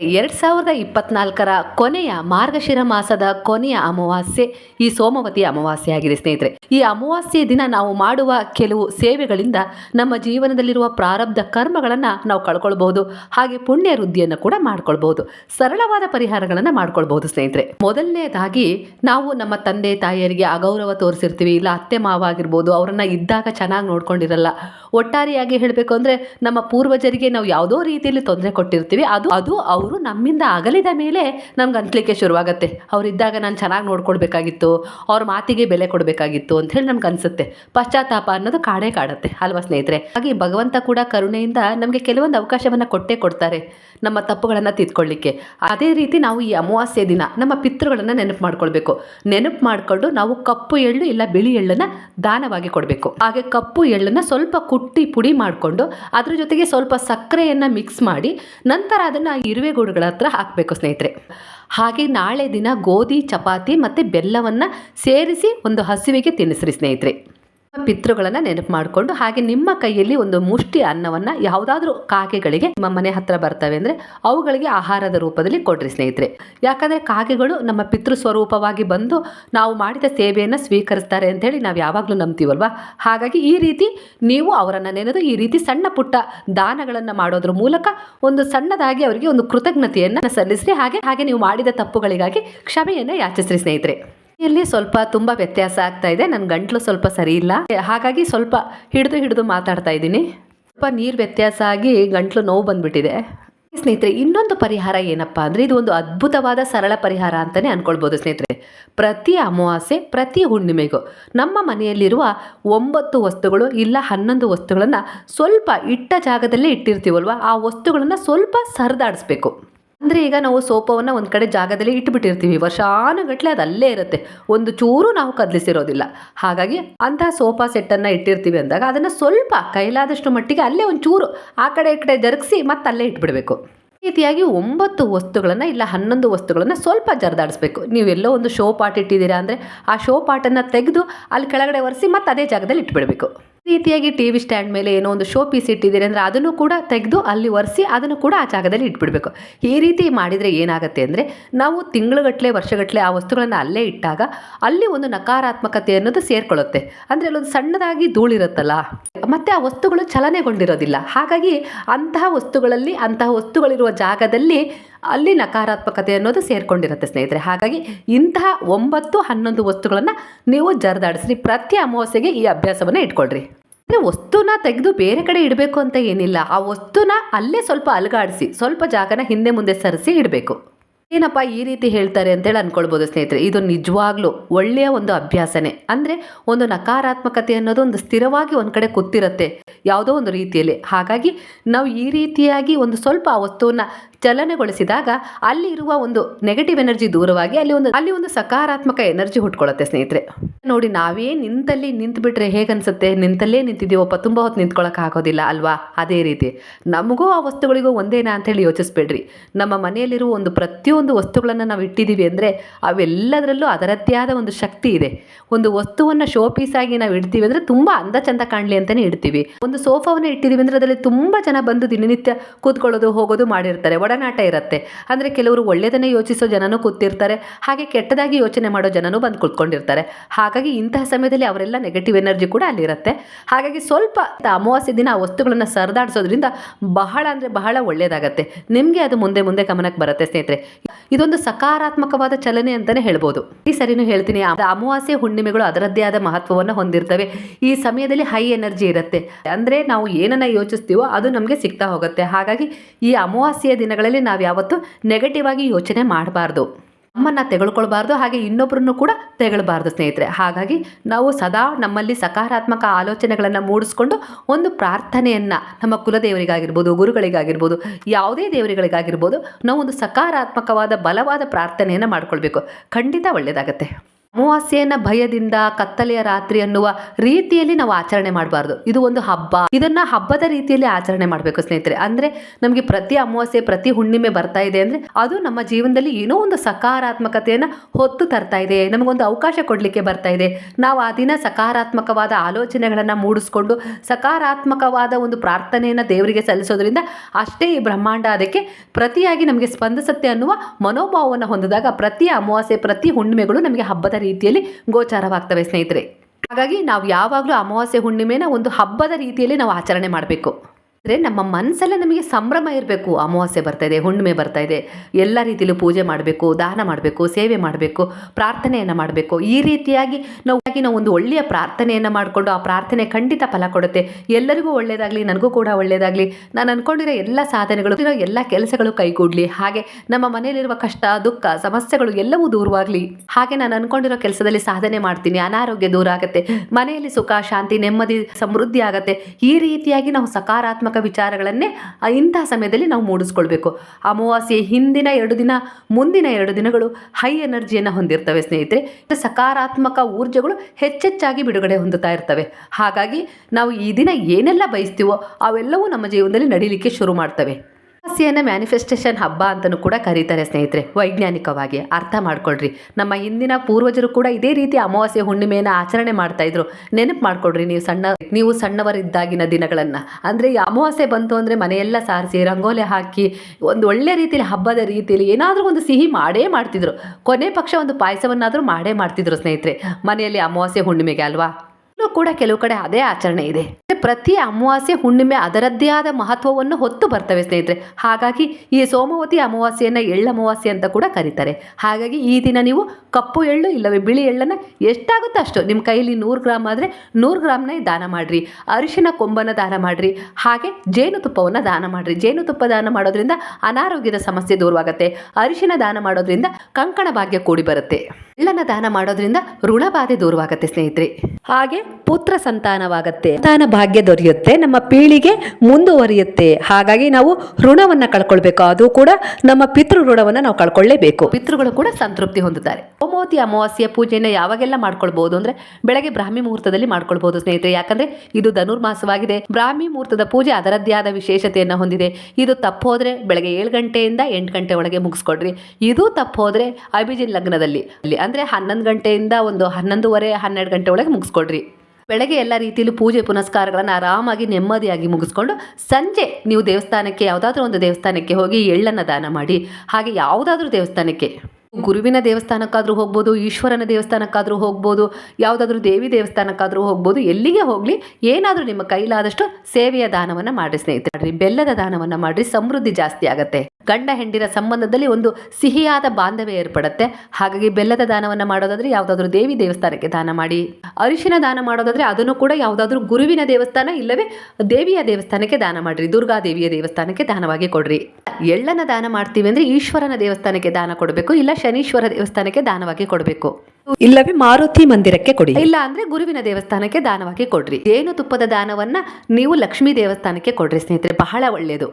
ಎರಡು ಸಾವಿರದ ಇಪ್ಪತ್ನಾಲ್ಕರ ಕೊನೆಯ ಮಾರ್ಗಶಿರ ಮಾಸದ ಕೊನೆಯ ಅಮಾವಾಸ್ಯೆ ಈ ಸೋಮವತಿ ಅಮಾವಾಸ್ಯೆ ಆಗಿದೆ ಸ್ನೇಹಿತರೆ. ಈ ಅಮಾವಾಸ್ಯೆ ದಿನ ನಾವು ಮಾಡುವ ಕೆಲವು ಸೇವೆಗಳಿಂದ ನಮ್ಮ ಜೀವನದಲ್ಲಿರುವ ಪ್ರಾರಬ್ಧ ಕರ್ಮಗಳನ್ನು ನಾವು ಕಳ್ಕೊಳ್ಬಹುದು. ಹಾಗೆ ಪುಣ್ಯ ವೃದ್ಧಿಯನ್ನು ಕೂಡ ಮಾಡ್ಕೊಳ್ಬಹುದು. ಸರಳವಾದ ಪರಿಹಾರಗಳನ್ನು ಮಾಡ್ಕೊಳ್ಬಹುದು, ಸ್ನೇಹಿತರೆ. ಮೊದಲನೇದಾಗಿ ನಾವು ನಮ್ಮ ತಂದೆ, ತಾಯಿಯರಿಗೆ ಅಗೌರವ ತೋರಿಸಿರ್ತೀವಿ. ಇಲ್ಲ, ಅತ್ತೆ, ಮಾವ ಆಗಿರ್ಬೋದು, ಅವರನ್ನ ಇದ್ದಾಗ ಚೆನ್ನಾಗಿ ನೋಡ್ಕೊಂಡಿರಲ್ಲ. ಒಟ್ಟಾರೆಯಾಗಿ ಹೇಳಬೇಕು ಅಂದರೆ ನಮ್ಮ ಪೂರ್ವಜರಿಗೆ ನಾವು ಯಾವುದೋ ರೀತಿಯಲ್ಲಿ ತೊಂದರೆ ಕೊಟ್ಟಿರ್ತೀವಿ. ಅದು ಅದು ನಮ್ಮಿಂದ ಅಗಲಿದ ಮೇಲೆ ನಮ್ಗೆ ಅನ್ಸ್ಲಿಕ್ಕೆ ಶುರುವಾಗುತ್ತೆ. ಅವರಿದ್ದಾಗ ನಾನು ಚೆನ್ನಾಗಿ ನೋಡ್ಕೊಳ್ಬೇಕಾಗಿತ್ತು, ಅವ್ರ ಮಾತಿಗೆ ಬೆಲೆ ಕೊಡಬೇಕಾಗಿತ್ತು ಅಂತ ಹೇಳಿ ನಮ್ಗೆ ಅನ್ಸುತ್ತೆ. ಪಶ್ಚಾತ್ತಾಪ ಅನ್ನೋದು ಕಾಡೇ ಕಾಡುತ್ತೆ, ಅಲ್ವಾ ಸ್ನೇಹಿತರೆ? ಹಾಗೆ ಭಗವಂತ ಕೂಡ ಕರುಣೆಯಿಂದ ನಮಗೆ ಕೆಲವೊಂದು ಅವಕಾಶವನ್ನು ಕೊಟ್ಟೇ ಕೊಡ್ತಾರೆ, ನಮ್ಮ ತಪ್ಪುಗಳನ್ನು ತಿದ್ಕೊಳ್ಳಿಕ್ಕೆ ಅದೇ ರೀತಿ ನಾವು ಈ ಅಮಾವಾಸ್ಯೆ ದಿನ ನಮ್ಮ ಪಿತೃಗಳನ್ನು ನೆನಪು ಮಾಡ್ಕೊಳ್ಬೇಕು. ನೆನಪು ಮಾಡಿಕೊಂಡು ನಾವು ಕಪ್ಪು ಎಳ್ಳು ಇಲ್ಲ ಬಿಳಿ ಎಳ್ಳನ್ನು ದಾನವಾಗಿ ಕೊಡಬೇಕು. ಹಾಗೆ ಕಪ್ಪು ಎಳ್ಳನ್ನು ಸ್ವಲ್ಪ ಕುಟ್ಟಿ ಪುಡಿ ಮಾಡಿಕೊಂಡು ಅದ್ರ ಜೊತೆಗೆ ಸ್ವಲ್ಪ ಸಕ್ಕರೆಯನ್ನು ಮಿಕ್ಸ್ ಮಾಡಿ ನಂತರ ಅದನ್ನು ಇರುವೆ ಗೂಡುಗಳ ಹತ್ರ ಹಾಕಬೇಕು ಸ್ನೇಹಿತರೆ. ಹಾಗೆ ನಾಳೆ ದಿನ ಗೋಧಿ, ಚಪಾತಿ ಮತ್ತು ಬೆಲ್ಲವನ್ನು ಸೇರಿಸಿ ಒಂದು ಹಸಿವಿಗೆ ತಿನ್ನಿಸ್ರಿ ಸ್ನೇಹಿತರೆ. ಪಿತೃಗಳನ್ನು ನೆನಪು ಮಾಡಿಕೊಂಡು ಹಾಗೆ ನಿಮ್ಮ ಕೈಯಲ್ಲಿ ಒಂದು ಮುಷ್ಟಿ ಅನ್ನವನ್ನು ಯಾವುದಾದ್ರೂ ಕಾಗೆಗಳಿಗೆ ನಿಮ್ಮ ಮನೆ ಹತ್ರ ಬರ್ತವೆ ಅಂದರೆ ಅವುಗಳಿಗೆ ಆಹಾರದ ರೂಪದಲ್ಲಿ ಕೊಡ್ರಿ ಸ್ನೇಹಿತರೆ. ಯಾಕಂದರೆ ಕಾಗೆಗಳು ನಮ್ಮ ಪಿತೃ ಸ್ವರೂಪವಾಗಿ ಬಂದು ನಾವು ಮಾಡಿದ ಸೇವೆಯನ್ನು ಸ್ವೀಕರಿಸ್ತಾರೆ ಅಂತೇಳಿ ನಾವು ಯಾವಾಗಲೂ ನಂಬ್ತೀವಲ್ವಾ? ಹಾಗಾಗಿ ಈ ರೀತಿ ನೀವು ಅವರನ್ನು ನೆನೆದು ಈ ರೀತಿ ಸಣ್ಣ ಪುಟ್ಟ ದಾನಗಳನ್ನು ಮಾಡೋದ್ರ ಮೂಲಕ ಒಂದು ಸಣ್ಣದಾಗಿ ಅವರಿಗೆ ಒಂದು ಕೃತಜ್ಞತೆಯನ್ನು ಸಲ್ಲಿಸ್ರಿ. ಹಾಗೆ ಹಾಗೆ ನೀವು ಮಾಡಿದ ತಪ್ಪುಗಳಿಗಾಗಿ ಕ್ಷಮೆಯನ್ನು ಯಾಚಿಸ್ರಿ ಸ್ನೇಹಿತರೆ. ಇಲ್ಲಿ ಸ್ವಲ್ಪ ತುಂಬ ವ್ಯತ್ಯಾಸ ಆಗ್ತಾ ಇದೆ. ನನ್ನ ಗಂಟ್ಲು ಸ್ವಲ್ಪ ಸರಿ ಇಲ್ಲ. ಹಾಗಾಗಿ ಸ್ವಲ್ಪ ಹಿಡಿದು ಹಿಡಿದು ಮಾತಾಡ್ತಾ ಇದ್ದೀನಿ. ಸ್ವಲ್ಪ ನೀರು ವ್ಯತ್ಯಾಸ ಆಗಿ ಗಂಟ್ಲು ನೋವು ಬಂದ್ಬಿಟ್ಟಿದೆ. ಸ್ನೇಹಿತರೆ, ಇನ್ನೊಂದು ಪರಿಹಾರ ಏನಪ್ಪ ಅಂದರೆ ಇದು ಒಂದು ಅದ್ಭುತವಾದ ಸರಳ ಪರಿಹಾರ ಅಂತಲೇ ಅನ್ಕೊಳ್ಬೋದು ಸ್ನೇಹಿತರೆ. ಪ್ರತಿ ಅಮಾವಾಸ್ಯೆ, ಪ್ರತಿ ಹುಣ್ಣಿಮೆಗೂ ನಮ್ಮ ಮನೆಯಲ್ಲಿರುವ ಒಂಬತ್ತು ವಸ್ತುಗಳು ಇಲ್ಲ ಹನ್ನೊಂದು ವಸ್ತುಗಳನ್ನು ಸ್ವಲ್ಪ ಇಟ್ಟ ಜಾಗದಲ್ಲೇ ಇಟ್ಟಿರ್ತೀವಲ್ವ, ಆ ವಸ್ತುಗಳನ್ನು ಸ್ವಲ್ಪ ಸರಿದಾಡಿಸ್ಬೇಕು. ಅಂದರೆ ಈಗ ನಾವು ಸೋಪವನ್ನು ಒಂದು ಕಡೆ ಜಾಗದಲ್ಲಿ ಇಟ್ಬಿಟ್ಟಿರ್ತೀವಿ. ವರ್ಷಾನುಗಟ್ಟಲೆ ಅದು ಅಲ್ಲೇ ಇರುತ್ತೆ. ಒಂದು ಚೂರು ನಾವು ಕದಲಿಸಿರೋದಿಲ್ಲ. ಹಾಗಾಗಿ ಅಂತಹ ಸೋಫಾ ಸೆಟ್ಟನ್ನು ಇಟ್ಟಿರ್ತೀವಿ ಅಂದಾಗ ಅದನ್ನು ಸ್ವಲ್ಪ ಕೈಲಾದಷ್ಟು ಮಟ್ಟಿಗೆ ಅಲ್ಲೇ ಒಂದು ಚೂರು ಆ ಕಡೆ ಈ ಕಡೆ ಜರುಗಿಸಿ ಮತ್ತೆ ಅಲ್ಲೇ ಇಟ್ಬಿಡಬೇಕು ರೀತಿಯಾಗಿ ಒಂಬತ್ತು ವಸ್ತುಗಳನ್ನು ಇಲ್ಲ ಹನ್ನೊಂದು ವಸ್ತುಗಳನ್ನು ಸ್ವಲ್ಪ ಜರದಾಡಿಸ್ಬೇಕು. ನೀವು ಎಲ್ಲೋ ಒಂದು ಶೋ ಪಾಟ್ ಇಟ್ಟಿದ್ದೀರಾ ಅಂದರೆ ಆ ಶೋ ಪಾಟನ್ನು ತೆಗೆದು ಅಲ್ಲಿ ಕೆಳಗಡೆ ಒರೆಸಿ ಮತ್ತೆ ಅದೇ ಜಾಗದಲ್ಲಿ ಇಟ್ಬಿಡಬೇಕು. ರೀತಿಯಾಗಿ ಟಿ ವಿ ಸ್ಟ್ಯಾಂಡ್ ಮೇಲೆ ಏನೋ ಒಂದು ಶೋ ಪೀಸ್ ಇಟ್ಟಿದ್ದೀರಿ ಅಂದರೆ ಅದನ್ನು ಕೂಡ ತೆಗೆದು ಅಲ್ಲಿ ಒರೆಸಿ ಅದನ್ನು ಕೂಡ ಆ ಜಾಗದಲ್ಲಿ ಇಟ್ಬಿಡಬೇಕು. ಈ ರೀತಿ ಮಾಡಿದರೆ ಏನಾಗುತ್ತೆ ಅಂದರೆ ನಾವು ತಿಂಗಳುಗಟ್ಟಲೆ ವರ್ಷಗಟ್ಟಲೆ ಆ ವಸ್ತುಗಳನ್ನು ಅಲ್ಲೇ ಇಟ್ಟಾಗ ಅಲ್ಲಿ ಒಂದು ನಕಾರಾತ್ಮಕತೆ ಅನ್ನೋದು ಸೇರ್ಕೊಳ್ಳುತ್ತೆ. ಅಂದರೆ ಅಲ್ಲೊಂದು ಸಣ್ಣದಾಗಿ ಧೂಳಿರುತ್ತಲ್ಲ ಮತ್ತು ಆ ವಸ್ತುಗಳು ಚಲನೆಗೊಂಡಿರೋದಿಲ್ಲ. ಹಾಗಾಗಿ ಅಂತಹ ವಸ್ತುಗಳಲ್ಲಿ, ಅಂತಹ ವಸ್ತುಗಳಿರುವ ಜಾಗದಲ್ಲಿ ಅಲ್ಲಿ ನಕಾರಾತ್ಮಕತೆ ಅನ್ನೋದು ಸೇರಿಕೊಂಡಿರುತ್ತೆ ಸ್ನೇಹಿತರೆ. ಹಾಗಾಗಿ ಇಂತಹ ಒಂಬತ್ತು, ಹನ್ನೊಂದು ವಸ್ತುಗಳನ್ನು ನೀವು ಜರದಾಡಿಸ್ರಿ. ಪ್ರತಿ ಅಮಾವಾಸ್ಯೆಗೆ ಈ ಅಭ್ಯಾಸವನ್ನು ಇಟ್ಕೊಳ್ರಿ. ಅಂದರೆ ವಸ್ತುನ ತೆಗೆದು ಬೇರೆ ಕಡೆ ಇಡಬೇಕು ಅಂತ ಏನಿಲ್ಲ. ಆ ವಸ್ತುನ ಅಲ್ಲೇ ಸ್ವಲ್ಪ ಅಲುಗಾಡಿಸಿ, ಸ್ವಲ್ಪ ಜಾಗನ ಹಿಂದೆ ಮುಂದೆ ಸರಿಸಿ ಇಡಬೇಕು. ಏನಪ್ಪ ಈ ರೀತಿ ಹೇಳ್ತಾರೆ ಅಂತೇಳಿ ಅಂದ್ಕೊಳ್ಬೋದು ಸ್ನೇಹಿತರೆ. ಇದು ನಿಜವಾಗ್ಲೂ ಒಳ್ಳೆಯ ಒಂದು ಅಭ್ಯಾಸನೇ. ಅಂದರೆ ಒಂದು ನಕಾರಾತ್ಮಕತೆ ಅನ್ನೋದು ಒಂದು ಸ್ಥಿರವಾಗಿ ಒಂದು ಕಡೆ ಕೂತಿರುತ್ತೆ ಯಾವುದೋ ಒಂದು ರೀತಿಯಲ್ಲಿ. ಹಾಗಾಗಿ ನಾವು ಈ ರೀತಿಯಾಗಿ ಒಂದು ಸ್ವಲ್ಪ ಆ ವಸ್ತುವನ್ನು ಚಲನೆಗೊಳಿಸಿದಾಗ ಅಲ್ಲಿ ಇರುವ ಒಂದು ನೆಗೆಟಿವ್ ಎನರ್ಜಿ ದೂರವಾಗಿ ಅಲ್ಲಿ ಒಂದು ಅಲ್ಲಿ ಒಂದು ಸಕಾರಾತ್ಮಕ ಎನರ್ಜಿ ಹುಟ್ಕೊಳ್ಳುತ್ತೆ ಸ್ನೇಹಿತರೆ. ನೋಡಿ, ನಾವೇ ನಿಂತಲ್ಲಿ ನಿಂತುಬಿಟ್ರೆ ಹೇಗನ್ಸುತ್ತೆ? ನಿಂತಲ್ಲೇ ನಿಂತಿದ್ದೀವಪ್ಪ, ತುಂಬ ಹೊತ್ತು ನಿಂತ್ಕೊಳ್ಳೋಕೆ ಆಗೋದಿಲ್ಲ ಅಲ್ವಾ? ಅದೇ ರೀತಿ. ನಮಗೂ ಆ ವಸ್ತುಗಳಿಗೂ ಒಂದೇನಾ ಅಂತೇಳಿ ಯೋಚಿಸ್ಬೇಡ್ರಿ. ನಮ್ಮ ಮನೆಯಲ್ಲಿರುವ ಒಂದು ಪ್ರತಿಯೊಂದು ವಸ್ತುಗಳನ್ನು ನಾವು ಇಟ್ಟಿದ್ದೀವಿ ಅಂದರೆ ಅವೆಲ್ಲದರಲ್ಲೂ ಅದರದ್ದೇ ಆದ ಒಂದು ಶಕ್ತಿ ಇದೆ. ಒಂದು ವಸ್ತುವನ್ನು ಶೋ ಪೀಸ್ ಆಗಿ ನಾವು ಇಡ್ತೀವಿ ಅಂದರೆ ತುಂಬ ಅಂದ ಚಂದ ಕಾಣಲಿ ಅಂತಲೇ ಇಡ್ತೀವಿ. ಒಂದು ಸೋಫಾವನ್ನು ಇಟ್ಟಿದ್ದೀವಿ ಅಂದರೆ ಅದರಲ್ಲಿ ತುಂಬ ಜನ ಬಂದು ದಿನನಿತ್ಯ ಕೂತ್ಕೊಳ್ಳೋದು, ಹೋಗೋದು ಮಾಡಿರ್ತಾರೆ. ಒಡನಾಟ ಇರುತ್ತೆ. ಅಂದರೆ ಕೆಲವರು ಒಳ್ಳೆಯದನ್ನೇ ಯೋಚಿಸೋ ಜನನೂ ಕೂತಿರ್ತಾರೆ. ಹಾಗೆ ಕೆಟ್ಟದಾಗಿ ಯೋಚನೆ ಮಾಡೋ ಜನನೂ ಬಂದು ಕೂತ್ಕೊಂಡಿರ್ತಾರೆ. ಹಾಗಾಗಿ ಇಂತಹ ಸಮಯದಲ್ಲಿ ಅವರೆಲ್ಲ ನೆಗೆಟಿವ್ ಎನರ್ಜಿ ಕೂಡ ಅಲ್ಲಿರುತ್ತೆ. ಹಾಗಾಗಿ ಸ್ವಲ್ಪ ಅಮಾವಾಸ್ಯೆ ದಿನ ಆ ವಸ್ತುಗಳನ್ನು ಸರಿದಾಡಿಸೋದ್ರಿಂದ ಬಹಳ ಅಂದರೆ ಬಹಳ ಒಳ್ಳೆಯದಾಗತ್ತೆ ನಿಮಗೆ ಅದು ಮುಂದೆ ಮುಂದೆ ಗಮನಕ್ಕೆ ಬರುತ್ತೆ ಸ್ನೇಹಿತರೆ. ಇದೊಂದು ಸಕಾರಾತ್ಮಕವಾದ ಚಲನೆ ಅಂತಲೇ ಹೇಳ್ಬೋದು. ಈ ಸರಿನೂ ಹೇಳ್ತೀನಿ. ಅಮಾವಾಸ್ಯ ಅಮಾವಾಸ್ಯೆ ಹುಣ್ಣಿಮೆಗಳು ಅದರದ್ದೇ ಆದ ಮಹತ್ವವನ್ನು ಹೊಂದಿರ್ತವೆ. ಈ ಸಮಯದಲ್ಲಿ ಹೈ ಎನರ್ಜಿ ಇರುತ್ತೆ. ಅಂದರೆ ನಾವು ಏನನ್ನ ಯೋಚಿಸ್ತೀವೋ ಅದು ನಮಗೆ ಸಿಗ್ತಾ ಹೋಗುತ್ತೆ. ಹಾಗಾಗಿ ಈ ಅಮಾವಾಸ್ಯೆಯ ದಿನಗಳಲ್ಲಿ ನಾವು ಯಾವತ್ತೂ ನೆಗೆಟಿವ್ ಆಗಿ ಯೋಚನೆ ಮಾಡಬಾರ್ದು. ನಮ್ಮನ್ನು ತೆಗೆದುಕೊಳ್ಬಾರ್ದು ಹಾಗೆ ಇನ್ನೊಬ್ಬರನ್ನು ಕೂಡ ತೆಗೊಳ್ಬಾರ್ದು ಸ್ನೇಹಿತರೆ. ಹಾಗಾಗಿ ನಾವು ಸದಾ ನಮ್ಮಲ್ಲಿ ಸಕಾರಾತ್ಮಕ ಆಲೋಚನೆಗಳನ್ನು ಮೂಡಿಸ್ಕೊಂಡು ಒಂದು ಪ್ರಾರ್ಥನೆಯನ್ನು ನಮ್ಮ ಕುಲದೇವರಿಗಾಗಿರ್ಬೋದು, ಗುರುಗಳಿಗಾಗಿರ್ಬೋದು, ಯಾವುದೇ ದೇವರಿಗಳಿಗಾಗಿರ್ಬೋದು ನಾವು ಒಂದು ಸಕಾರಾತ್ಮಕವಾದ, ಬಲವಾದ ಪ್ರಾರ್ಥನೆಯನ್ನು ಮಾಡ್ಕೊಳ್ಬೇಕು. ಖಂಡಿತ ಒಳ್ಳೆಯದಾಗತ್ತೆ ಅಮಾವಾಸ್ಯೆಯನ್ನ ಭಯದಿಂದ ಕತ್ತಲೆಯ ರಾತ್ರಿ ಅನ್ನುವ ರೀತಿಯಲ್ಲಿ ನಾವು ಆಚರಣೆ ಮಾಡಬಾರ್ದು. ಇದು ಒಂದು ಹಬ್ಬ. ಇದನ್ನ ಹಬ್ಬದ ರೀತಿಯಲ್ಲಿ ಆಚರಣೆ ಮಾಡಬೇಕು ಸ್ನೇಹಿತರೆ. ಅಂದ್ರೆ ನಮಗೆ ಪ್ರತಿ ಅಮಾವಾಸ್ಯೆ, ಪ್ರತಿ ಹುಣ್ಣಿಮೆ ಬರ್ತಾ ಇದೆ ಅಂದ್ರೆ ಅದು ನಮ್ಮ ಜೀವನದಲ್ಲಿ ಏನೋ ಒಂದು ಸಕಾರಾತ್ಮಕತೆಯನ್ನ ಹೊತ್ತು ತರ್ತಾ ಇದೆ. ನಮಗೊಂದು ಅವಕಾಶ ಕೊಡ್ಲಿಕ್ಕೆ ಬರ್ತಾ ಇದೆ. ನಾವು ಆ ದಿನ ಸಕಾರಾತ್ಮಕವಾದ ಆಲೋಚನೆಗಳನ್ನ ಮೂಡಿಸ್ಕೊಂಡು ಸಕಾರಾತ್ಮಕವಾದ ಒಂದು ಪ್ರಾರ್ಥನೆಯನ್ನ ದೇವರಿಗೆ ಸಲ್ಲಿಸೋದ್ರಿಂದ ಅಷ್ಟೇ ಈ ಬ್ರಹ್ಮಾಂಡ ಅದಕ್ಕೆ ಪ್ರತಿಯಾಗಿ ನಮಗೆ ಸ್ಪಂದಿಸುತ್ತೆ ಅನ್ನುವ ಮನೋಭಾವವನ್ನು ಹೊಂದಿದಾಗ ಪ್ರತಿ ಅಮಾವಾಸ್ಯೆ, ಪ್ರತಿ ಹುಣ್ಣಿಮೆಗಳು ನಮಗೆ ಹಬ್ಬದ ರೀತಿಯಲ್ಲಿ ಗೋಚಾರವಾಗ್ತವೆ ಸ್ನೇಹಿತರೆ. ಹಾಗಾಗಿ ನಾವು ಯಾವಾಗಲೂ ಅಮಾವಾಸ್ಯೆ ಹುಣ್ಣಿಮೆನ ಒಂದು ಹಬ್ಬದ ರೀತಿಯಲ್ಲಿ ನಾವು ಆಚರಣೆ ಮಾಡಬೇಕು. ಅಂದರೆ ನಮ್ಮ ಮನಸ್ಸಲ್ಲೇ ನಮಗೆ ಸಂಭ್ರಮ ಇರಬೇಕು. ಅಮಾವಾಸ್ಯೆ ಬರ್ತಾ ಇದೆ, ಹುಣ್ಣಿಮೆ ಬರ್ತಾ ಇದೆ. ಎಲ್ಲ ರೀತಿಯಲ್ಲೂ ಪೂಜೆ ಮಾಡಬೇಕು, ದಾನ ಮಾಡಬೇಕು, ಸೇವೆ ಮಾಡಬೇಕು, ಪ್ರಾರ್ಥನೆಯನ್ನು ಮಾಡಬೇಕು. ಈ ರೀತಿಯಾಗಿ ನಾವು ನಾವು ಒಂದು ಒಳ್ಳೆಯ ಪ್ರಾರ್ಥನೆಯನ್ನು ಮಾಡಿಕೊಂಡು ಆ ಪ್ರಾರ್ಥನೆ ಖಂಡಿತ ಫಲ ಕೊಡುತ್ತೆ. ಎಲ್ಲರಿಗೂ ಒಳ್ಳೆಯದಾಗಲಿ ನನಗೂ ಕೂಡ ಒಳ್ಳೆಯದಾಗಲಿ ನಾನು ಅಂದ್ಕೊಂಡಿರೋ ಎಲ್ಲ ಸಾಧನೆಗಳು ಎಲ್ಲ ಕೆಲಸಗಳು ಕೈಗೂಡಲಿ. ಹಾಗೆ ನಮ್ಮ ಮನೆಯಲ್ಲಿರುವ ಕಷ್ಟ, ದುಃಖ, ಸಮಸ್ಯೆಗಳು ಎಲ್ಲವೂ ದೂರವಾಗಲಿ. ಹಾಗೆ ನಾನು ಅಂದ್ಕೊಂಡಿರೋ ಕೆಲಸದಲ್ಲಿ ಸಾಧನೆ ಮಾಡ್ತೀನಿ. ಅನಾರೋಗ್ಯ ದೂರ ಆಗುತ್ತೆ. ಮನೆಯಲ್ಲಿ ಸುಖ, ಶಾಂತಿ, ನೆಮ್ಮದಿ, ಸಮೃದ್ಧಿ ಆಗುತ್ತೆ. ಈ ರೀತಿಯಾಗಿ ನಾವು ಸಕಾರಾತ್ಮಕ ವಿಚಾರಗಳನ್ನೇ, ಆ ಇಂತಹ ಸಮಯದಲ್ಲಿ ನಾವು ಮೂಡಿಸ್ಕೊಳ್ಬೇಕು. ಅಮಾವಾಸ್ಯೆ ಹಿಂದಿನ ಎರಡು ದಿನ, ಮುಂದಿನ ಎರಡು ದಿನಗಳು ಹೈ ಎನರ್ಜಿಯನ್ನು ಹೊಂದಿರ್ತವೆ ಸ್ನೇಹಿತರೆ. ಸಕಾರಾತ್ಮಕ ಊರ್ಜೆಗಳು ಹೆಚ್ಚೆಚ್ಚಾಗಿ ಬಿಡುಗಡೆ ಹೊಂದುತ್ತಾ ಇರ್ತವೆ. ಹಾಗಾಗಿ ನಾವು ಈ ದಿನ ಏನೆಲ್ಲ ಬಯಸ್ತೀವೋ ಅವೆಲ್ಲವೂ ನಮ್ಮ ಜೀವನದಲ್ಲಿ ನಡೀಲಿಕ್ಕೆ ಶುರು ಮಾಡ್ತವೆ. ಅಮಾವಾಸ್ಯೆಯನ್ನು ಮ್ಯಾನಿಫೆಸ್ಟೇಷನ್ ಹಬ್ಬ ಅಂತಲೂ ಕೂಡ ಕರೀತಾರೆ ಸ್ನೇಹಿತರೆ. ವೈಜ್ಞಾನಿಕವಾಗಿ ಅರ್ಥ ಮಾಡ್ಕೊಳ್ರಿ. ನಮ್ಮ ಹಿಂದಿನ ಪೂರ್ವಜರು ಕೂಡ ಇದೇ ರೀತಿ ಅಮಾವಾಸ್ಯೆ ಹುಣ್ಣಿಮೆಯನ್ನು ಆಚರಣೆ ಮಾಡ್ತಾ ಇದ್ರು. ನೆನಪು ಮಾಡ್ಕೊಳ್ರಿ ನೀವು ಸಣ್ಣ, ನೀವು ಸಣ್ಣವರಿದ್ದಾಗಿನ ದಿನಗಳನ್ನು. ಅಂದರೆ ಈ ಅಮಾವಾಸ್ಯೆ ಬಂತು ಅಂದರೆ ಮನೆಯೆಲ್ಲ ಸಾರಿಸಿ, ರಂಗೋಲಿ ಹಾಕಿ, ಒಂದು ಒಳ್ಳೆ ರೀತಿಯಲ್ಲಿ ಹಬ್ಬದ ರೀತಿಯಲ್ಲಿ ಏನಾದರೂ ಒಂದು ಸಿಹಿ ಮಾಡೇ ಮಾಡ್ತಿದ್ರು. ಕೊನೆ ಪಕ್ಷ ಒಂದು ಪಾಯಸವನ್ನಾದರೂ ಮಾಡೇ ಮಾಡ್ತಿದ್ರು ಸ್ನೇಹಿತರೆ. ಮನೆಯಲ್ಲಿ ಅಮಾವಾಸ್ಯೆ ಹುಣ್ಣಿಮೆಗೆ ಅಲ್ವಾ? ಕೂಡ ಕೆಲವು ಕಡೆ ಅದೇ ಆಚರಣೆ ಇದೆ. ಪ್ರತಿ ಅಮಾವಾಸ್ಯೆ ಹುಣ್ಣಿಮೆ ಅದರದ್ದೇ ಆದ ಮಹತ್ವವನ್ನು ಹೊತ್ತು ಬರ್ತವೆ ಸ್ನೇಹಿತರೆ. ಹಾಗಾಗಿ ಈ ಸೋಮವತಿ ಅಮಾವಾಸ್ಯೆಯನ್ನು ಎಳ್ಳು ಅಮಾವಾಸ್ಯೆ ಅಂತ ಕೂಡ ಕರೀತಾರೆ. ಹಾಗಾಗಿ ಈ ದಿನ ನೀವು ಕಪ್ಪು ಎಳ್ಳು ಇಲ್ಲವೇ ಬಿಳಿ ಎಳ್ಳನ್ನು ಎಷ್ಟಾಗುತ್ತೋ ಅಷ್ಟು ನಿಮ್ಮ ಕೈಯಲ್ಲಿ ನೂರು ಗ್ರಾಮ್ ಆದರೆ ನೂರು ಗ್ರಾಮ್ನ ದಾನ ಮಾಡಿರಿ. ಅರಿಶಿನ ಕೊಂಬನ ದಾನ ಮಾಡಿರಿ. ಹಾಗೆ ಜೇನುತುಪ್ಪವನ್ನು ದಾನ ಮಾಡಿರಿ. ಜೇನುತುಪ್ಪ ದಾನ ಮಾಡೋದ್ರಿಂದ ಅನಾರೋಗ್ಯದ ಸಮಸ್ಯೆ ದೂರವಾಗುತ್ತೆ. ಅರಿಶಿನ ದಾನ ಮಾಡೋದ್ರಿಂದ ಕಂಕಣ ಭಾಗ್ಯ ಕೂಡಿ ಬರುತ್ತೆ. ಎಳ್ಳನ್ನು ದಾನ ಮಾಡೋದ್ರಿಂದ ಋಣಬಾಧೆ ದೂರವಾಗುತ್ತೆ ಸ್ನೇಹಿತರೆ. ಹಾಗೆ ಪುತ್ರ ಸಂತಾನವಾಗತ್ತೆ. ಸಂತಾನ ಭಾಗ್ಯ ದೊರೆಯುತ್ತೆ ನಮ್ಮ ಪೀಳಿಗೆ ಮುಂದುವರಿಯುತ್ತೆ. ಹಾಗಾಗಿ ನಾವು ಋಣವನ್ನ ಕಳ್ಕೊಳ್ಬೇಕು. ಅದು ಕೂಡ ನಮ್ಮ ಪಿತೃ ಋಣವನ್ನ ನಾವು ಕಳ್ಕೊಳ್ಳೇಬೇಕು ಪಿತೃಗಳು ಕೂಡ ಸಂತೃಪ್ತಿ ಹೊಂದುತ್ತಾರೆ. ಓಮೋತಿ ಅಮಾವಾಸ್ಯ ಪೂಜೆಯನ್ನು ಯಾವಾಗೆಲ್ಲ ಮಾಡ್ಕೊಳ್ಬಹುದು ಅಂದ್ರೆ ಬೆಳಗ್ಗೆ ಬ್ರಾಹ್ಮಿ ಮುಹೂರ್ತದಲ್ಲಿ ಮಾಡ್ಕೊಳ್ಬಹುದು ಸ್ನೇಹಿತರೆ. ಯಾಕಂದ್ರೆ ಇದು ಧನುರ್ಮಾಸವಾಗಿದೆ. ಬ್ರಾಹ್ಮಿ ಮುಹೂರ್ತದ ಪೂಜೆ ಅದರದ್ದೇ ಆದ ವಿಶೇಷತೆಯನ್ನು ಹೊಂದಿದೆ. ಇದು ತಪ್ಪೋದ್ರೆ ಬೆಳಗ್ಗೆ ಏಳು ಗಂಟೆಯಿಂದ ಎಂಟು ಗಂಟೆ ಒಳಗೆ ಮುಗಿಸ್ಕೊಡ್ರಿ. ಇದು ತಪ್ಪೋದ್ರೆ ಅಭಿಜಿನ್ ಲಗ್ನದಲ್ಲಿ. ಅಲ್ಲಿ ಅಂದ್ರೆ ಹನ್ನೊಂದು ಗಂಟೆಯಿಂದ ಒಂದು ಹನ್ನೊಂದುವರೆ, ಹನ್ನೆರಡು ಗಂಟೆ ಒಳಗೆ ಮುಗಿಸ್ಕೊಡ್ರಿ. ಬೆಳಗ್ಗೆ ಎಲ್ಲ ರೀತಿಯಲ್ಲೂ ಪೂಜೆ ಪುನಸ್ಕಾರಗಳನ್ನು ಆರಾಮಾಗಿ, ನೆಮ್ಮದಿಯಾಗಿ ಮುಗಿಸ್ಕೊಂಡು ಸಂಜೆ ನೀವು ದೇವಸ್ಥಾನಕ್ಕೆ, ಯಾವುದಾದ್ರೂ ಒಂದು ದೇವಸ್ಥಾನಕ್ಕೆ ಹೋಗಿ ಎಳ್ಳನ್ನು ದಾನ ಮಾಡಿ. ಹಾಗೆ ಯಾವುದಾದ್ರೂ ದೇವಸ್ಥಾನಕ್ಕೆ. ಗುರುವಿನ ದೇವಸ್ಥಾನಕ್ಕಾದರೂ ಹೋಗ್ಬೋದು, ಈಶ್ವರನ ದೇವಸ್ಥಾನಕ್ಕಾದರೂ ಹೋಗ್ಬೋದು, ಯಾವುದಾದ್ರೂ ದೇವಿ ದೇವಸ್ಥಾನಕ್ಕಾದರೂ ಹೋಗ್ಬೋದು, ಎಲ್ಲಿಗೆ ಹೋಗಲಿ, ಏನಾದರೂ ನಿಮ್ಮ ಕೈಲಾದಷ್ಟು ಸೇವೆಯ ದಾನವನ್ನು ಮಾಡಿ ಸ್ನೇಹಿತರೆ. ಬೆಲ್ಲದ ದಾನವನ್ನು ಮಾಡಿರಿ, ಸಮೃದ್ಧಿ ಜಾಸ್ತಿ ಆಗತ್ತೆ. ಗಂಡ ಹೆಂಡಿರ ಸಂಬಂಧದಲ್ಲಿ ಒಂದು ಸಿಹಿಯಾದ ಬಾಂಧವ್ಯ ಏರ್ಪಡುತ್ತೆ. ಹಾಗಾಗಿ ಬೆಲ್ಲದ ದಾನವನ್ನು ಮಾಡೋದಾದ್ರೆ ಯಾವುದಾದ್ರೂ ದೇವಿ ದೇವಸ್ಥಾನಕ್ಕೆ ದಾನ ಮಾಡಿ. ಅರಿಶಿನ ದಾನ ಮಾಡೋದಾದ್ರೆ ಅದನ್ನು ಕೂಡ ಯಾವುದಾದ್ರೂ ಗುರುವಿನ ದೇವಸ್ಥಾನ ಇಲ್ಲವೇ ದೇವಿಯ ದೇವಸ್ಥಾನಕ್ಕೆ ದಾನ ಮಾಡಿರಿ. ದುರ್ಗಾ ದೇವಿಯ ದೇವಸ್ಥಾನಕ್ಕೆ ದಾನವಾಗಿ ಕೊಡ್ರಿ. ಎಳ್ಳನ ದಾನ ಮಾಡ್ತೀವಿ ಅಂದರೆ ಈಶ್ವರನ ದೇವಸ್ಥಾನಕ್ಕೆ ದಾನ ಕೊಡಬೇಕು, ಇಲ್ಲ ಶನೀಶ್ವರ ದೇವಸ್ಥಾನಕ್ಕೆ ದಾನವಾಗಿ ಕೊಡಬೇಕು. ಇಲ್ಲವೇ ಮಾರುತಿ ಮಂದಿರಕ್ಕೆ ಕೊಡಿ. ಇಲ್ಲ ಅಂದ್ರೆ ಗುರುವಿನ ದೇವಸ್ಥಾನಕ್ಕೆ ದಾನವಾಗಿ ಕೊಡ್ರಿ. ಏನು ತುಪ್ಪದ ದಾನವನ್ನ ನೀವು ಲಕ್ಷ್ಮೀ ದೇವಸ್ಥಾನಕ್ಕೆ ಕೊಡ್ರಿ ಸ್ನೇಹಿತರೆ, ಬಹಳ ಒಳ್ಳೆಯದು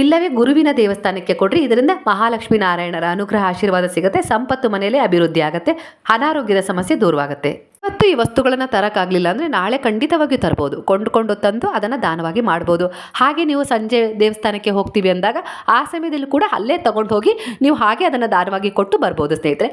ಇಲ್ಲವೇ ಗುರುವಿನ ದೇವಸ್ಥಾನಕ್ಕೆ ಕೊಡ್ರಿ, ಇದರಿಂದ ಮಹಾಲಕ್ಷ್ಮೀ ನಾರಾಯಣರ ಅನುಗ್ರಹ ಆಶೀರ್ವಾದ ಸಿಗುತ್ತೆ, ಸಂಪತ್ತು ಮನೆಯಲ್ಲಿ ಅಭಿವೃದ್ಧಿ ಆಗುತ್ತೆ, ಅನಾರೋಗ್ಯದ ಸಮಸ್ಯೆ ದೂರವಾಗುತ್ತೆ. ಮತ್ತು ಈ ವಸ್ತುಗಳನ್ನು ತರೋಕ್ಕಾಗಲಿಲ್ಲ ಅಂದರೆ ನಾಳೆ ಖಂಡಿತವಾಗಿಯೂ ತರ್ಬೋದು. ಕೊಂಡುಕೊಂಡು ತಂದು ಅದನ್ನು ದಾನವಾಗಿ ಮಾಡ್ಬೋದು. ಹಾಗೆ ನೀವು ಸಂಜೆ ದೇವಸ್ಥಾನಕ್ಕೆ ಹೋಗ್ತೀವಿ ಅಂದಾಗ ಆ ಸಮಯದಲ್ಲಿ ಕೂಡ ಅಲ್ಲೇ ತಗೊಂಡು ಹೋಗಿ ನೀವು ಹಾಗೆ ಅದನ್ನು ದಾನವಾಗಿ ಕೊಟ್ಟು ಬರ್ಬೋದು ಸ್ನೇಹಿತರೆ.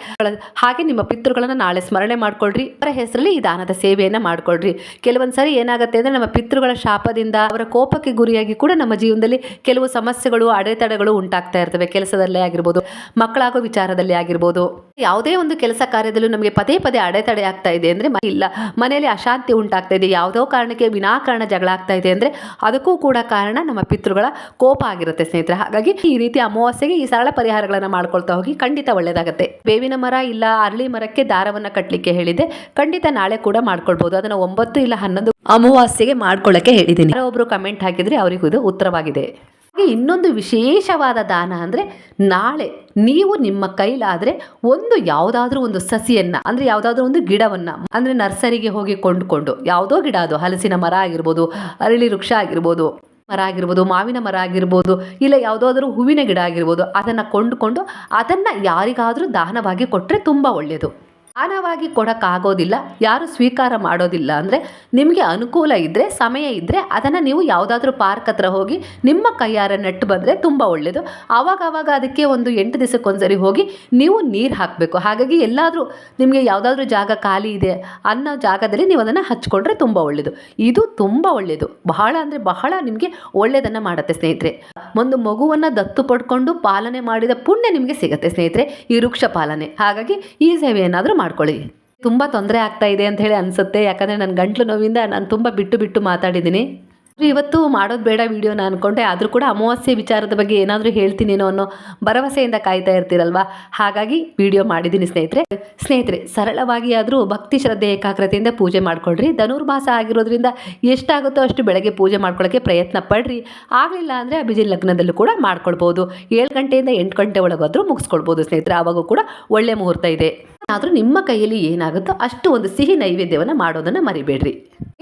ಹಾಗೆ ನಿಮ್ಮ ಪಿತೃಗಳನ್ನು ನಾಳೆ ಸ್ಮರಣೆ ಮಾಡ್ಕೊಳ್ರಿ. ಅವರ ಹೆಸರಲ್ಲಿ ಈ ದಾನದ ಸೇವೆಯನ್ನು ಮಾಡ್ಕೊಳ್ರಿ. ಕೆಲವೊಂದು ಸರಿ ಏನಾಗುತ್ತೆ ಅಂದರೆ ನಮ್ಮ ಪಿತೃಗಳ ಶಾಪದಿಂದ ಅವರ ಕೋಪಕ್ಕೆ ಗುರಿಯಾಗಿ ಕೂಡ ನಮ್ಮ ಜೀವನದಲ್ಲಿ ಕೆಲವು ಸಮಸ್ಯೆಗಳು, ಅಡೆತಡೆಗಳು ಉಂಟಾಗ್ತಾ ಇರ್ತವೆ. ಕೆಲಸದಲ್ಲೇ ಆಗಿರ್ಬೋದು, ಮಕ್ಕಳಾಗೋ ವಿಚಾರದಲ್ಲಿ ಆಗಿರ್ಬೋದು. ಯಾವುದೇ ಒಂದು ಕೆಲಸ ಕಾರ್ಯದಲ್ಲೂ ನಮಗೆ ಪದೇ ಪದೇ ಅಡೆತಡೆ ಆಗ್ತಾ ಇದೆ ಅಂದರೆ ಇಲ್ಲ. ಮನೆಯಲ್ಲಿ ಅಶಾಂತಿ ಉಂಟಾಗ್ತಾ ಇದೆ. ಯಾವುದೋ ಕಾರಣಕ್ಕೆ ವಿನಾಕಾರಣ ಜಗಳ ಆಗ್ತಾ ಇದೆ ಅಂದರೆ ಅದಕ್ಕೂ ಕೂಡ ಕಾರಣ ನಮ್ಮ ಪಿತೃಗಳ ಕೋಪ ಆಗಿರುತ್ತೆ ಸ್ನೇಹಿತರೆ. ಹಾಗಾಗಿ ಈ ರೀತಿ ಅಮಾವಾಸ್ಯೆಗೆ ಈ ಸರಳ ಪರಿಹಾರಗಳನ್ನು ಮಾಡ್ಕೊಳ್ತಾ ಹೋಗಿ ಖಂಡಿತ ಒಳ್ಳೆಯದಾಗುತ್ತೆ ಬೇವಿನ ಮರ ಇಲ್ಲ, ಅರಳಿ ಮರಕ್ಕೆ ದಾರವನ್ನು ಕಟ್ಟಲಿಕ್ಕೆ ಹೇಳಿದೆ. ಖಂಡಿತ ನಾಳೆ ಕೂಡ ಮಾಡ್ಕೊಳ್ಬೋದು. ಅದನ್ನು ಒಂಬತ್ತು ಇಲ್ಲ ಹನ್ನೊಂದು ಅಮಾವಾಸ್ಯೆಗೆ ಮಾಡ್ಕೊಳ್ಳೋಕ್ಕೆ ಹೇಳಿದ್ದೀನಿ. ಒಬ್ರು ಕಮೆಂಟ್ ಹಾಕಿದರೆ ಅವರಿಗೂ ಇದು ಉತ್ತರವಾಗಿದೆ. ಇನ್ನೊಂದು ವಿಶೇಷವಾದ ದಾನ ಅಂದರೆ ನಾಳೆ ನೀವು ನಿಮ್ಮ ಕೈಲಾದರೆ ಒಂದು ಯಾವುದಾದ್ರೂ ಒಂದು ಸಸಿಯನ್ನು, ಅಂದರೆ ಯಾವುದಾದ್ರೂ ಒಂದು ಗಿಡವನ್ನು, ಅಂದರೆ ನರ್ಸರಿಗೆ ಹೋಗಿ ಕೊಂಡುಕೊಂಡು, ಯಾವುದೋ ಗಿಡ ಅದು, ಹಲಸಿನ ಮರ ಆಗಿರ್ಬೋದು, ಅರಳಿ ವೃಕ್ಷ ಆಗಿರ್ಬೋದು, ಮರ ಆಗಿರ್ಬೋದು, ಮಾವಿನ ಮರ ಆಗಿರ್ಬೋದು, ಇಲ್ಲ ಯಾವುದಾದ್ರೂ ಹೂವಿನ ಗಿಡ ಆಗಿರ್ಬೋದು, ಅದನ್ನು ಕೊಂಡುಕೊಂಡು ಅದನ್ನು ಯಾರಿಗಾದರೂ ದಾನವಾಗಿ ಕೊಟ್ಟರೆ ತುಂಬ ಒಳ್ಳೆಯದು ದಾನವಾಗಿ ಕೊಡೋಕ್ಕಾಗೋದಿಲ್ಲ, ಯಾರು ಸ್ವೀಕಾರ ಮಾಡೋದಿಲ್ಲ ಅಂದರೆ ನಿಮಗೆ ಅನುಕೂಲ ಇದ್ದರೆ ಸಮಯ ಇದ್ದರೆ ಅದನ್ನು ನೀವು ಯಾವುದಾದ್ರೂ ಪಾರ್ಕ್ ಹತ್ರ ಹೋಗಿ ನಿಮ್ಮ ಕೈಯಾರೆ ನೆಟ್ಟು ಬಂದರೆ ತುಂಬ ಒಳ್ಳೆಯದು ಆವಾಗ ಆವಾಗ ಅದಕ್ಕೆ ಒಂದು ಎಂಟು ದಿವಸಕ್ಕೊಂದ್ಸರಿ ಹೋಗಿ ನೀವು ನೀರು ಹಾಕಬೇಕು. ಹಾಗಾಗಿ ಎಲ್ಲಾದರೂ ನಿಮಗೆ ಯಾವುದಾದ್ರೂ ಜಾಗ ಖಾಲಿ ಇದೆ ಅನ್ನೋ ಜಾಗದಲ್ಲಿ ನೀವು ಅದನ್ನು ಹಚ್ಕೊಂಡ್ರೆ ತುಂಬ ಒಳ್ಳೆಯದು ಇದು ತುಂಬ ಒಳ್ಳೆಯದು ಬಹಳ ಅಂದರೆ ಬಹಳ ನಿಮಗೆ ಒಳ್ಳೆಯದನ್ನು ಮಾಡುತ್ತೆ ಸ್ನೇಹಿತರೆ. ಒಂದು ಮಗುವನ್ನು ದತ್ತು ಪಡ್ಕೊಂಡು ಪಾಲನೆ ಮಾಡಿದ ಪುಣ್ಯ ನಿಮಗೆ ಸಿಗುತ್ತೆ ಸ್ನೇಹಿತರೆ. ಈ ವೃಕ್ಷ ಪಾಲನೆ. ಹಾಗಾಗಿ ಈ ಸೇವೆ ಮಾಡ್ಕೊಳ್ಳಿ. ತುಂಬ ತೊಂದರೆ ಆಗ್ತಾ ಇದೆ ಅಂತ ಹೇಳಿ ಅನಿಸುತ್ತೆ. ಯಾಕಂದರೆ ನನ್ನ ಗಂಟ್ಲು ನೋವಿಂದ ನಾನು ತುಂಬ ಬಿಟ್ಟು ಬಿಟ್ಟು ಮಾತಾಡಿದ್ದೀನಿ. ಇವತ್ತು ಮಾಡೋದು ಬೇಡ ವಿಡಿಯೋನ ಅಂದ್ಕೊಂಡೆ ಆದರೂ ಕೂಡ ಅಮಾವಾಸ್ಯೆ ವಿಚಾರದ ಬಗ್ಗೆ ಏನಾದರೂ ಹೇಳ್ತೀನೇನೋ ಅನ್ನೋ ಭರವಸೆಯಿಂದ ಕಾಯ್ತಾ ಇರ್ತೀರಲ್ವಾ? ಹಾಗಾಗಿ ವಿಡಿಯೋ ಮಾಡಿದ್ದೀನಿ ಸ್ನೇಹಿತರೆ. ಸ್ನೇಹಿತರೆ ಸರಳವಾಗಿ ಆದರೂ ಭಕ್ತಿ ಶ್ರದ್ಧೆ ಏಕಾಗ್ರತೆಯಿಂದ ಪೂಜೆ ಮಾಡ್ಕೊಳ್ರಿ. ಧನುರ್ಮಾಸ ಆಗಿರೋದ್ರಿಂದ ಎಷ್ಟಾಗುತ್ತೋ ಅಷ್ಟು ಬೆಳಗ್ಗೆ ಪೂಜೆ ಮಾಡ್ಕೊಳ್ಳೋಕ್ಕೆ ಪ್ರಯತ್ನ ಪಡ್ರಿ. ಆಗಲಿಲ್ಲ ಅಂದರೆ ಅಭಿಜಿನ್ ಲಗ್ನದಲ್ಲೂ ಕೂಡ ಮಾಡ್ಕೊಳ್ಬೋದು. ಏಳು ಗಂಟೆಯಿಂದ ಎಂಟು ಗಂಟೆ ಒಳಗಾದರೂ ಮುಗಿಸ್ಕೊಳ್ಬೋದು ಸ್ನೇಹಿತರೆ. ಆವಾಗೂ ಕೂಡ ಒಳ್ಳೆ ಮುಹೂರ್ತ ಇದೆ. ಆದರೂ ನಿಮ್ಮ ಕೈಯಲ್ಲಿ ಏನಾಗುತ್ತೋ ಅಷ್ಟು ಒಂದು ಸಿಹಿ ನೈವೇದ್ಯವನ್ನು ಮಾಡೋದನ್ನು ಮರಿಬೇಡ್ರಿ.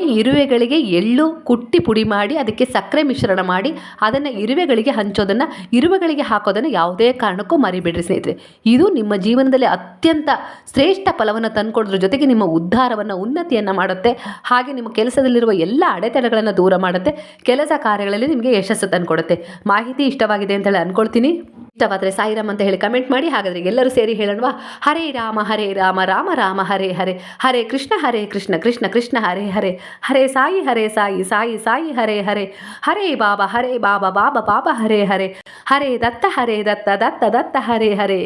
ಇರುವೆಗಳಿಗೆ ಎಳ್ಳು ಕುಟ್ಟಿ ಪುಡಿ ಮಾಡಿ ಅದಕ್ಕೆ ಸಕ್ಕರೆ ಮಿಶ್ರಣ ಮಾಡಿ ಅದನ್ನು ಇರುವೆಗಳಿಗೆ ಹಂಚೋದನ್ನು, ಇರುವೆಗಳಿಗೆ ಹಾಕೋದನ್ನು ಯಾವುದೇ ಕಾರಣಕ್ಕೂ ಮರಿಬಿಡ್ರಿ ಸ್ನೇಹಿತರೆ. ಇದು ನಿಮ್ಮ ಜೀವನದಲ್ಲಿ ಅತ್ಯಂತ ಶ್ರೇಷ್ಠ ಫಲವನ್ನು ತಂದುಕೊಡೋದ್ರ ಜೊತೆಗೆ ನಿಮ್ಮ ಉದ್ಧಾರವನ್ನು, ಉನ್ನತಿಯನ್ನು ಮಾಡುತ್ತೆ. ಹಾಗೆ ನಿಮ್ಮ ಕೆಲಸದಲ್ಲಿರುವ ಎಲ್ಲ ಅಡೆತಡೆಗಳನ್ನು ದೂರ ಮಾಡುತ್ತೆ. ಕೆಲಸ ಕಾರ್ಯಗಳಲ್ಲಿ ನಿಮಗೆ ಯಶಸ್ಸು ತಂದುಕೊಡುತ್ತೆ. ಮಾಹಿತಿ ಇಷ್ಟವಾಗಿದೆ ಅಂತೇಳಿ ಅಂದ್ಕೊಳ್ತೀನಿ. ಇಷ್ಟವಾದರೆ ಸಾಯಿರಾಮ್ ಅಂತ ಹೇಳಿ ಕಮೆಂಟ್ ಮಾಡಿ. ಹಾಗಾದರೆ ಎಲ್ಲರೂ ಸೇರಿ ಹೇಳೋಣವಾ? ಹರೇ ರಾಮ ಹರೇ ರಾಮ ರಾಮ ರಾಮ, ಹರೇ ಹರೇ ಹರೇ ಕೃಷ್ಣ ಹರೇ ಕೃಷ್ಣ ಕೃಷ್ಣ ಕೃಷ್ಣ, ಹರೇ ಹರೇ ಹರೇ ಸಾಯಿ ಹರೇ ಸಾಯಿ ಸಾಯಿ ಸಾಯಿ, ಹರೇ ಹರೇ ಹರೇ ಬಾಬಾ ಹರೇ ಬಾಬಾ ಬಾಬಾ ಬಾಬಾ, ಹರೇ ಹರೇ ಹರೇ ದತ್ತ ಹರೇ ದತ್ತ ದತ್ತ ದತ್ತ, ಹರೇ ಹರೇ.